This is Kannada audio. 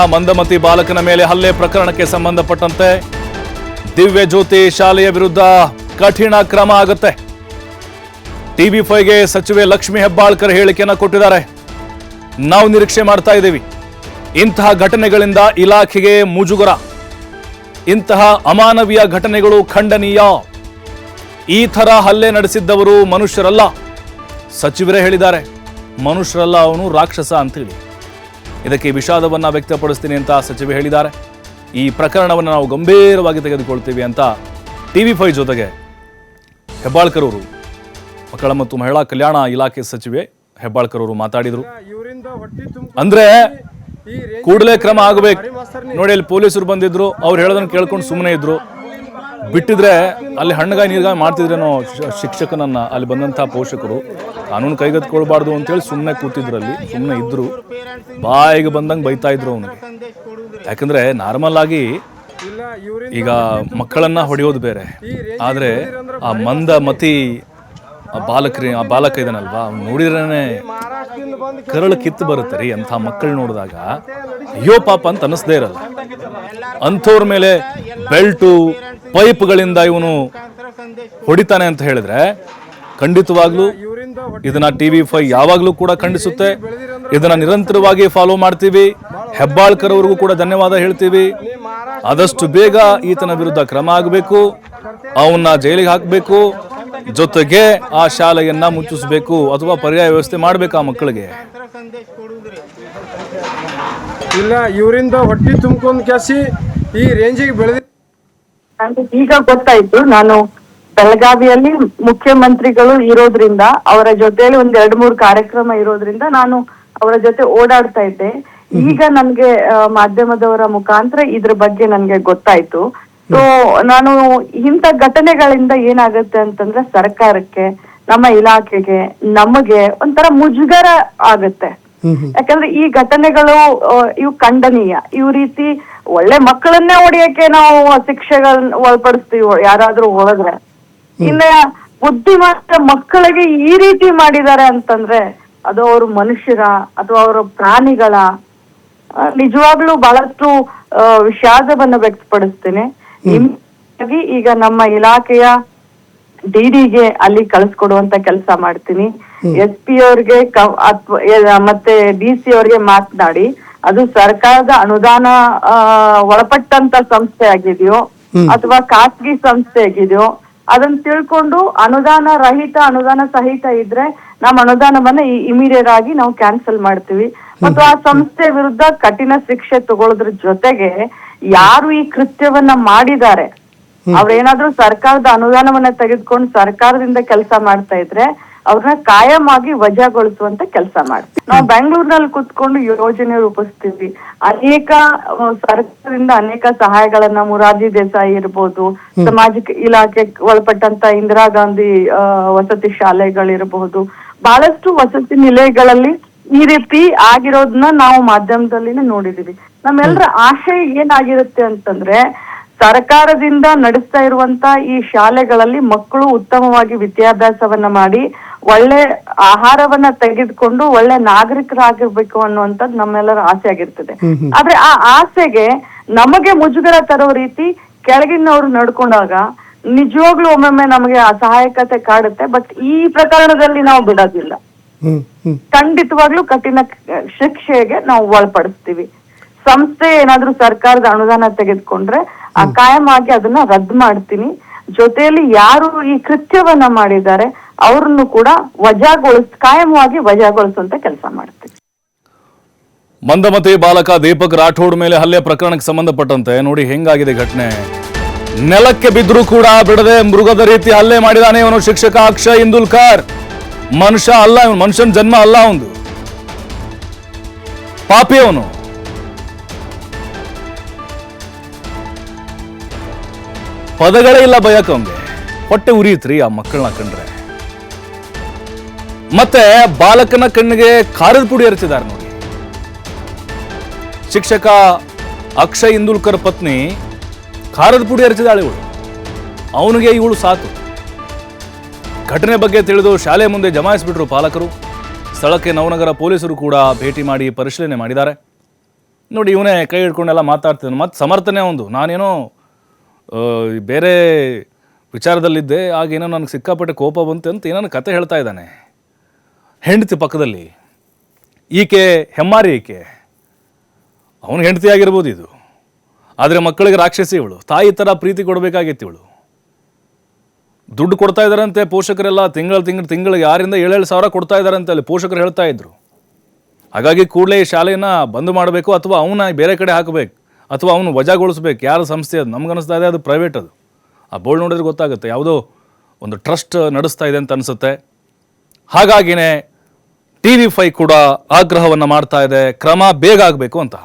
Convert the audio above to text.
ಮಂದಮತಿ ಬಾಲಕನ ಮೇಲೆ ಹಲ್ಲೆ ಪ್ರಕರಣಕ್ಕೆ ಸಂಬಂಧಪಟ್ಟಂತೆ ದಿವ್ಯ ಜ್ಯೋತಿ ಶಾಲೆಯ ವಿರುದ್ಧ ಕಠಿಣ ಕ್ರಮ ಆಗುತ್ತೆ. ಟಿವಿ ಫೈವ್ಗೆ ಸಚಿವೆ ಲಕ್ಷ್ಮಿ ಹೆಬ್ಬಾಳ್ಕರ್ ಹೇಳಿಕೆಯನ್ನು ಕೊಟ್ಟಿದ್ದಾರೆ. ನಾವು ನಿರೀಕ್ಷೆ ಮಾಡ್ತಾ ಇದ್ದೀವಿ. ಇಂತಹ ಘಟನೆಗಳಿಂದ ಇಲಾಖೆಗೆ ಮುಜುಗರ. ಇಂತಹ ಅಮಾನವೀಯ ಘಟನೆಗಳು ಖಂಡನೀಯ. ಈ ಥರ ಹಲ್ಲೆ ನಡೆಸಿದ್ದವರು ಮನುಷ್ಯರಲ್ಲ. ಸಚಿವರೇ ಹೇಳಿದ್ದಾರೆ. ಮನುಷ್ಯರಲ್ಲ ಅವನು ರಾಕ್ಷಸ ಅಂತೇಳಿ ಇದಕ್ಕೆ ವಿಷಾದವನ್ನು ವ್ಯಕ್ತಪಡಿಸ್ತೀನಿ ಅಂತ ಸಚಿವೆ ಹೇಳಿದ್ದಾರೆ. ಈ ಪ್ರಕರಣವನ್ನು ನಾವು ಗಂಭೀರವಾಗಿ ತೆಗೆದುಕೊಳ್ತೀವಿ ಅಂತ ಟಿವಿ ಫೈವ್ ಜೊತೆಗೆ ಹೆಬ್ಬಾಳ್ಕರ್ ಅವರು ಮಕ್ಕಳ ಮತ್ತು ಮಹಿಳಾ ಕಲ್ಯಾಣ ಇಲಾಖೆ ಸಚಿವೆ ಹೆಬ್ಬಾಳ್ಕರ್ ಅವರು ಮಾತಾಡಿದರು. ಅಂದ್ರೆ ಕೂಡಲೇ ಕ್ರಮ ಆಗಬೇಕು. ನೋಡಿ, ಅಲ್ಲಿ ಪೊಲೀಸರು ಬಂದಿದ್ರು, ಅವ್ರು ಹೇಳೋದನ್ನು ಕೇಳ್ಕೊಂಡು ಸುಮ್ಮನೆ ಇದ್ರು. ಬಿಟ್ಟಿದ್ರೆ ಅಲ್ಲಿ ಹಣ್ಣುಗಾಯಿ ನೀರ್ಗಾಯಿ ಮಾಡ್ತಿದ್ರೇನೋ ಶಿಕ್ಷಕನನ್ನ ಅಲ್ಲಿ ಬಂದಂಥ ಪೋಷಕರು, ಕಾನೂನು ಕೈಗೆತ್ಕೊಳ್ಬಾರ್ದು ಅಂತೇಳಿ ಸುಮ್ಮನೆ ಕೂತಿದ್ರು ಅಲ್ಲಿ ಸುಮ್ಮನೆ ಇದ್ರು. ಬಾಯಿಗೆ ಬಂದಂಗೆ ಬೈತಾ ಇದ್ರು ಅವನಿಗೆ ಯಾಕಂದ್ರೆ ನಾರ್ಮಲ್ ಆಗಿ ಈಗ ಮಕ್ಕಳನ್ನ ಹೊಡೆಯೋದು ಬೇರೆ. ಆದ್ರೆ ಆ ಮಂದ ಮತಿ ಆ ಬಾಲಕರಿ, ಆ ಬಾಲಕ ಇದನ್ನಲ್ವಾ ಅವ್ನು ನೋಡಿದ್ರೇನೆ ಕರಳು ಕಿತ್ತು ಬರುತ್ತೆ ರೀ ಅಂಥ ಮಕ್ಕಳು ನೋಡಿದಾಗ. ಅಯ್ಯೋ ಪಾಪ ಅಂತ ಅನ್ನಿಸ್ದೇ ಇರಲ್ಲ. ಅಂಥವ್ರ ಮೇಲೆ ಬೆಲ್ಟು ಪೈಪ್ಗಳಿಂದ ಇವನು ಹೊಡಿತಾನೆ ಅಂತ ಹೇಳಿದ್ರೆ ಖಂಡಿತವಾಗ್ಲೂ ಇದನ್ನ ಟಿ ವಿ ಫೈ ಯಾವಾಗಲೂ ಕೂಡ ಖಂಡಿಸುತ್ತೆ. ಇದನ್ನ ನಿರಂತರವಾಗಿ ಫಾಲೋ ಮಾಡ್ತೀವಿ. ಹೆಬ್ಬಾಳ್ಕರ್ ಅವ್ರಿಗೂ ಕೂಡ ಧನ್ಯವಾದ ಹೇಳ್ತೀವಿ. ಆದಷ್ಟು ಬೇಗ ಈತನ ವಿರುದ್ಧ ಕ್ರಮ ಆಗಬೇಕು. ಅವನ್ನ ಜೈಲಿಗೆ ಹಾಕಬೇಕು. ಜೊತೆಗೆ ಆ ಶಾಲೆಯನ್ನ ಮುಚ್ಚಿಸಬೇಕು ಅಥವಾ ಪರ್ಯಾಯ ವ್ಯವಸ್ಥೆ ಮಾಡಬೇಕು ಆ ಮಕ್ಕಳಿಗೆ. ಇಲ್ಲ, ಇವರಿಂದ ಹೊಟ್ಟಿ ತುಂಬ್ಕೊಂಡ್ ಕೆಸಿ ಈ ರೇಂಜಿಗೆ ಬೆಳೆದಿ ನನಗೆ ಈಗ ಗೊತ್ತಾಯ್ತು. ನಾನು ಬೆಳಗಾವಿಯಲ್ಲಿ ಮುಖ್ಯಮಂತ್ರಿಗಳು ಇರೋದ್ರಿಂದ ಅವರ ಜೊತೆಲಿ ಒಂದ್ ಎರಡ್ ಮೂರು ಕಾರ್ಯಕ್ರಮ ಇರೋದ್ರಿಂದ ನಾನು ಅವರ ಜೊತೆ ಓಡಾಡ್ತಾ ಇದ್ದೆ. ಈಗ ನನ್ಗೆ ಮಾಧ್ಯಮದವರ ಮುಖಾಂತರ ಇದ್ರ ಬಗ್ಗೆ ನನ್ಗೆ ಗೊತ್ತಾಯ್ತು. ಸೊ ನಾನು ಇಂಥ ಘಟನೆಗಳಿಂದ ಏನಾಗುತ್ತೆ ಅಂತಂದ್ರೆ ಸರ್ಕಾರಕ್ಕೆ ನಮ್ಮ ಇಲಾಖೆಗೆ ನಮಗೆ ಒಂಥರ ಮುಜುಗರ ಆಗುತ್ತೆ. ಯಾಕಂದ್ರೆ ಈ ಘಟನೆಗಳು ಇವು ಖಂಡನೀಯ. ಇವ್ ರೀತಿ ಒಳ್ಳೆ ಮಕ್ಕಳನ್ನೇ ಹೊಡಿಯಕ್ಕೆ ನಾವು ಶಿಕ್ಷೆಗಳನ್ನ ಒಳಪಡಿಸ್ತೀವಿ ಯಾರಾದ್ರೂ ಹೊಡೆದ್ರೆ ಇನ್ನ ಬುದ್ಧಿವಂತ ಮಕ್ಕಳಿಗೆ ಈ ರೀತಿ ಮಾಡಿದ್ದಾರೆ ಅಂತಂದ್ರೆ ಅದು ಅವ್ರ ಮನುಷ್ಯರ ಅಥವಾ ಅವರ ಪ್ರಾಣಿಗಳ ನಿಜವಾಗ್ಲು ಬಹಳಷ್ಟು ವಿಷಾದವನ್ನು ವ್ಯಕ್ತಪಡಿಸ್ತೇನೆ. ಈಗ ನಮ್ಮ ಇಲಾಖೆಯ ಡಿಡಿಗೆ ಅಲ್ಲಿ ಕಳಿಸ್ಕೊಡುವಂತ ಕೆಲಸ ಮಾಡ್ತೀನಿ. ಎಸ್ ಪಿ ಅವ್ರಿಗೆ ಮತ್ತೆ ಡಿ ಸಿ ಅವ್ರಿಗೆ ಮಾತನಾಡಿ. ಅದು ಸರ್ಕಾರದ ಅನುದಾನ ಒಳಪಟ್ಟಂತ ಸಂಸ್ಥೆ ಆಗಿದೆಯೋ ಅಥವಾ ಖಾಸಗಿ ಸಂಸ್ಥೆ ಆಗಿದೆಯೋ ಅದನ್ನ ತಿಳ್ಕೊಂಡು ಅನುದಾನ ರಹಿತ ಅನುದಾನ ಸಹಿತ ಇದ್ರೆ ನಮ್ಮ ಅನುದಾನವನ್ನ ಇಮಿಡಿಯೇಟ್ ಆಗಿ ನಾವು ಕ್ಯಾನ್ಸಲ್ ಮಾಡ್ತೀವಿ. ಮತ್ತು ಆ ಸಂಸ್ಥೆ ವಿರುದ್ಧ ಕಠಿಣ ಶಿಕ್ಷೆ ತಗೊಳ್ಳೋದ್ರ ಜೊತೆಗೆ ಯಾರು ಈ ಕೃತ್ಯವನ್ನ ಮಾಡಿದ್ದಾರೆ ಅವ್ರೇನಾದ್ರೂ ಸರ್ಕಾರದ ಅನುದಾನವನ್ನ ತೆಗೆದುಕೊಂಡು ಸರ್ಕಾರದಿಂದ ಕೆಲಸ ಮಾಡ್ತಾ ಇದ್ರೆ ಅವ್ರನ್ನ ಕಾಯಂ ಆಗಿ ವಜಾಗೊಳಿಸುವಂತ ಕೆಲಸ ಮಾಡ್ತೀವಿ. ನಾವು ಬೆಂಗಳೂರಿನಲ್ಲಿ ಕುತ್ಕೊಂಡು ಯೋಜನೆ ರೂಪಿಸ್ತೀವಿ. ಅನೇಕ ಸರ್ಕಾರದಿಂದ ಅನೇಕ ಸಹಾಯಗಳನ್ನ ಮುರಾರ್ಜಿ ದೇಸಾಯಿ ಇರ್ಬೋದು ಸಾಮಾಜಿಕ ಇಲಾಖೆ ಒಳಪಟ್ಟಂತ ಇಂದಿರಾ ಗಾಂಧಿ ಆ, ವಸತಿ ಶಾಲೆಗಳಿರಬಹುದು ಬಹಳಷ್ಟು ವಸತಿ ನಿಲಯಗಳಲ್ಲಿ ಈ ರೀತಿ ಆಗಿರೋದನ್ನ ನಾವು ಮಾಧ್ಯಮದಲ್ಲಿನೇ ನೋಡಿದೀವಿ. ನಮ್ಮೆಲ್ಲರ ಆಶಯ ಏನಾಗಿರುತ್ತೆ ಅಂತಂದ್ರೆ ಸರ್ಕಾರದಿಂದ ನಡೆಸ್ತಾ ಇರುವಂತ ಈ ಶಾಲೆಗಳಲ್ಲಿ ಮಕ್ಕಳು ಉತ್ತಮವಾಗಿ ವಿದ್ಯಾಭ್ಯಾಸವನ್ನ ಮಾಡಿ ಒಳ್ಳೆ ಆಹಾರವನ್ನ ತೆಗೆದುಕೊಂಡು ಒಳ್ಳೆ ನಾಗರಿಕರಾಗಿರ್ಬೇಕು ಅನ್ನುವಂಥದ್ದು ನಮ್ಮೆಲ್ಲರ ಆಸೆ ಆಗಿರ್ತದೆ ಆದ್ರೆ ಆ ಆಸೆಗೆ ನಮಗೆ ಮುಜುಗರ ತರೋ ರೀತಿ ಕೆಳಗಿನವ್ರು ನಡ್ಕೊಂಡಾಗ ನಿಜವಾಗ್ಲೂ ಒಮ್ಮೊಮ್ಮೆ ನಮಗೆ ಅಸಹಾಯಕತೆ ಕಾಡುತ್ತೆ ಬಟ್ ಈ ಪ್ರಕರಣದಲ್ಲಿ ನಾವು ಬಿಡೋದಿಲ್ಲ. ಖಂಡಿತವಾಗ್ಲೂ ಕಠಿಣ ಶಿಕ್ಷೆಗೆ ನಾವು ಒಳಪಡಿಸ್ತೀವಿ. ಸಂಸ್ಥೆ ಏನಾದ್ರೂ ಸರ್ಕಾರದ ಅನುದಾನ ತೆಗೆದುಕೊಂಡ್ರೆ ಆ ಕಾಯಂ ಆಗಿ ಅದನ್ನ ರದ್ದು ಮಾಡ್ತೀನಿ. ಜೊತೆಯಲ್ಲಿ ಯಾರು ಈ ಕೃತ್ಯವನ್ನ ಮಾಡಿದ್ದಾರೆ ಅವ್ರನ್ನು ಕೂಡ ವಜಾಗೊಳಿಸ್ ಕಾಯಮವಾಗಿ ವಜಾಗೊಳಿಸುವಂತ ಕೆಲಸ ಮಾಡ್ತೀವಿ. ಮಂದಮತಿ ಬಾಲಕ ದೀಪಕ್ ರಾಠೋಡ್ ಮೇಲೆ ಹಲ್ಲೆ ಪ್ರಕರಣಕ್ಕೆ ಸಂಬಂಧಪಟ್ಟಂತೆ ನೋಡಿ ಹೆಂಗಾಗಿದೆ ಘಟನೆ. ನೆಲಕ್ಕೆ ಬಿದ್ದರೂ ಕೂಡ ಬಿಡದೆ ಮೃಗದ ರೀತಿ ಹಲ್ಲೆ ಮಾಡಿದಾನೆ ಇವನು ಶಿಕ್ಷಕ ಅಕ್ಷಯ್ ಇಂದುಲ್ಕರ್ ಮನುಷ್ಯ ಅಲ್ಲ ಇವನು, ಮನುಷ್ಯನ ಜನ್ಮ ಅಲ್ಲ ಅವನು ಪಾಪಿ ಅವನು. ಪದಗಳೇ ಇಲ್ಲ ಬಯಕ ಅವನಿಗೆ. ಹೊಟ್ಟೆ ಉರಿಯುತ್ರಿ ಆ ಮಕ್ಕಳನ್ನ ಕಂಡ್ರೆ. ಮತ್ತೆ ಬಾಲಕನ ಕಣ್ಣಿಗೆ ಖಾರದ ಪುಡಿ ಎರಚಿದ್ದಾರೆ ನೋಡಿ. ಶಿಕ್ಷಕ ಅಕ್ಷಯ್ ಇಂದುಲ್ಕರ್ ಪತ್ನಿ ಖಾರದ ಪುಡಿ ಎರಚಿದಾಳೆ ಇವಳು. ಅವನಿಗೆ ಇವಳು ಸಾಕು. ಘಟನೆ ಬಗ್ಗೆ ತಿಳಿದು ಶಾಲೆ ಮುಂದೆ ಜಮಾಯಿಸಿಬಿಟ್ರು ಪಾಲಕರು. ಸ್ಥಳಕ್ಕೆ ನವನಗರ ಪೊಲೀಸರು ಕೂಡ ಭೇಟಿ ಮಾಡಿ ಪರಿಶೀಲನೆ ಮಾಡಿದ್ದಾರೆ. ನೋಡಿ, ಇವನೇ ಕೈ ಹಿಡ್ಕೊಂಡೆಲ್ಲ ಮಾತಾಡ್ತಿದ್ದಾನೆ. ಮತ್ತು ಸಮರ್ಥನೆ ಒಂದು. ನಾನೇನೋ ಬೇರೆ ವಿಚಾರದಲ್ಲಿದ್ದೆ. ಆಗೇನೋ ನನಗೆ ಸಿಕ್ಕಾಪಟ್ಟೆ ಕೋಪ ಬಂತು ಅಂತ ಏನೋ ಕತೆ ಹೇಳ್ತಾ ಇದ್ದಾನೆ. ಹೆಂಡತಿ ಪಕ್ಕದಲ್ಲಿ ಈಕೆ ಹೆಮ್ಮಾರಿ ಈಕೆ. ಅವನ ಹೆಂಡತಿ ಆಗಿರ್ಬೋದು ಇದು. ಆದರೆ ಮಕ್ಕಳಿಗೆ ರಾಕ್ಷಸಿ ಇವಳು. ತಾಯಿ ಥರ ಪ್ರೀತಿ ಕೊಡಬೇಕಾಗಿತ್ತು ಇವಳು. ದುಡ್ಡು ಕೊಡ್ತಾ ಇದ್ದಾರಂತೆ ಪೋಷಕರೆಲ್ಲ. ತಿಂಗಳ ತಿಂಗಳು ತಿಂಗಳಿಗೆ ಆರಿಂದ ಏಳೇಳು ಸಾವಿರ ಕೊಡ್ತಾ ಇದ್ದಾರಂತೆ ಅಲ್ಲಿ ಪೋಷಕರು ಹೇಳ್ತಾ ಇದ್ರು. ಹಾಗಾಗಿ ಕೂಡಲೇ ಈ ಶಾಲೆಯನ್ನು ಬಂದ್ ಮಾಡಬೇಕು ಅಥವಾ ಅವನ ಬೇರೆ ಕಡೆ ಹಾಕಬೇಕು. ಅಥವಾ ಅವನು ವಜಾಗೊಳಿಸ್ಬೇಕು. ಯಾರ ಸಂಸ್ಥೆ ಅದು? ನಮ್ಗನ್ನಿಸ್ತಾ ಇದೆ ಅದು ಪ್ರೈವೇಟ್ ಅದು. ಆ ಬೋರ್ಡ್ ನೋಡಿದ್ರೆ ಗೊತ್ತಾಗುತ್ತೆ. ಯಾವುದೋ ಒಂದು ಟ್ರಸ್ಟ್ ನಡೆಸ್ತಾ ಇದೆ ಅಂತ ಅನಿಸುತ್ತೆ. ಹಾಗಾಗಿನೇ ಟಿ ವಿ ಫೈ ಕೂಡ ಆಗ್ರಹವನ್ನು ಮಾಡ್ತಾ ಇದೆ. ಕ್ರಮ ಬೇಗ ಆಗಬೇಕು ಅಂತ.